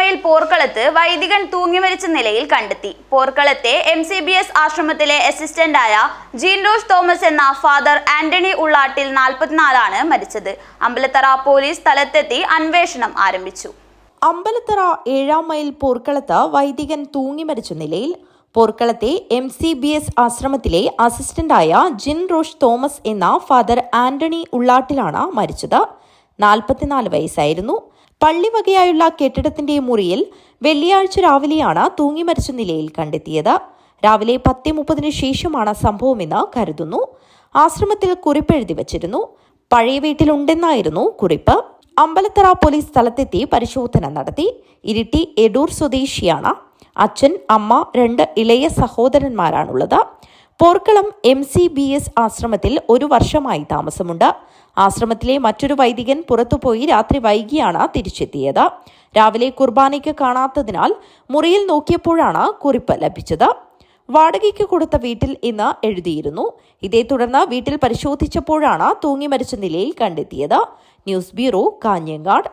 ഏഴാമയിൽ പോർക്കളത്ത് വൈദികൻ തൂങ്ങിമരിച്ച നിലയിൽ കണ്ടെത്തി. പോർക്കളത്തെ എം സി ബി എസ് ആശ്രമത്തിലെ അസിസ്റ്റന്റായ ജീൻ റോസ് തോമസ് എന്ന ഫാദർ ആന്റണി ഉള്ളാട്ടിൽ നാൽപ്പത്തിനാലാണ് മരിച്ചത്. അമ്പലത്തറ പോലീസ് സ്ഥലത്തെത്തി അന്വേഷണം ആരംഭിച്ചു. അമ്പലത്തറ ഏഴാം മൈൽ പോർക്കളത്ത് വൈദികൻ തൂങ്ങി മരിച്ച നിലയിൽ പോർക്കളത്തെ എം സി ബി എസ് ആശ്രമത്തിലെ അസിസ്റ്റന്റായ ജിൻ റോഷ് തോമസ് എന്ന ഫാദർ ആന്റണി ഉള്ളാട്ടിലാണ് മരിച്ചത്. നാൽപ്പത്തിനാല് വയസ്സായിരുന്നു. പള്ളിവകയായുള്ള കെട്ടിടത്തിന്റെ മുറിയിൽ വെള്ളിയാഴ്ച രാവിലെയാണ് തൂങ്ങി മരിച്ച നിലയിൽ കണ്ടെത്തിയത്. രാവിലെ പത്തി മുപ്പതിന് ശേഷമാണ് സംഭവമെന്ന് കരുതുന്നു. ആശ്രമത്തിൽ കുറിപ്പെഴുതി വച്ചിരുന്നു. പഴയ വീട്ടിലുണ്ടെന്നായിരുന്നു കുറിപ്പ്. അമ്പലത്തറ പോലീസ് സ്ഥലത്തെത്തി പരിശോധന നടത്തി. ഇരിട്ടി എടൂർ സ്വദേശിയാണ്. അച്ഛൻ അമ്മ രണ്ട് ഇളയ സഹോദരന്മാരാണുള്ളത്. Porkkalam M C B S ആശ്രമത്തിൽ ഒരു വർഷമായി താമസമുണ്ട്. ആശ്രമത്തിലെ മറ്റൊരു വൈദികൻ പുറത്തുപോയി രാത്രി വൈകിയാണ് തിരിച്ചെത്തിയത്. രാവിലെ കുർബാനയ്ക്ക് കാണാത്തതിനാൽ മുറിയിൽ നോക്കിയപ്പോഴാണ് കുറിപ്പ് ലഭിച്ചത്. വാടകയ്ക്ക് കൊടുത്ത വീട്ടിൽ ഇന്ന് എഴുതിയിരുന്നു. ഇതേ തുടർന്ന് വീട്ടിൽ പരിശോധിച്ചപ്പോഴാണ് തൂങ്ങി മരിച്ച നിലയിൽ കണ്ടെത്തിയത്. News bureau Kanhangad.